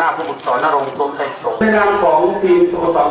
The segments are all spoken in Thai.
หน้าผู้ฝึกสอนนรงค์สมใจสงฆ์ในนามของทีมสโมสร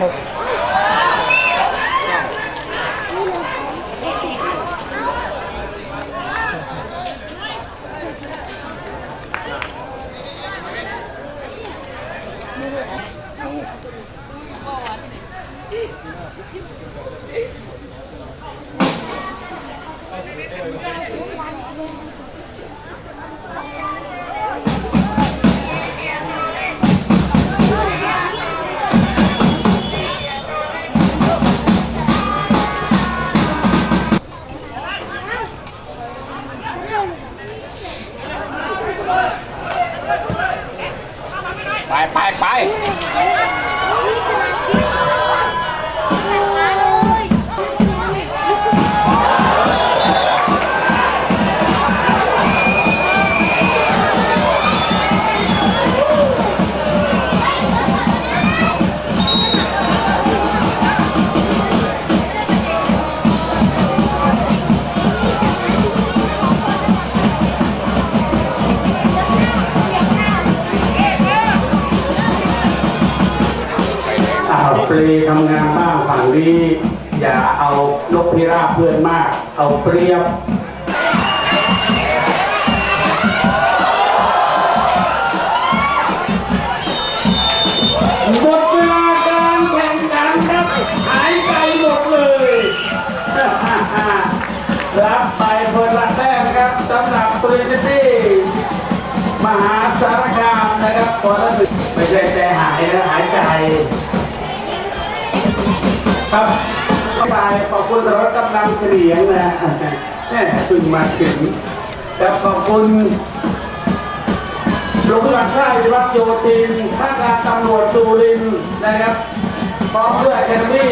หก ไปไปไป อ่าวปรีทำงานบ้างฝั่งนี้อย่าเอานกพิราบเพื่อนมาก เอาเปรียบหมดเวลาการแข่งขันครับ หายใจหมดเลย รับไปคนละแต้มครับสำหรับปริซิตี้มหาสารคามนะครับคนละหนึ่งไม่ใช่ใจหายนะหายใจ ครับไปขอบคุณสำหรับกำลังเฉลียงนะแม่เพึ่งมาถึงแล้วขอบคุณโรงพยาบาลค่ายวัดโยตินท่าการตำรวจสุรินนะครับพร้อมด้วยแอคนดี้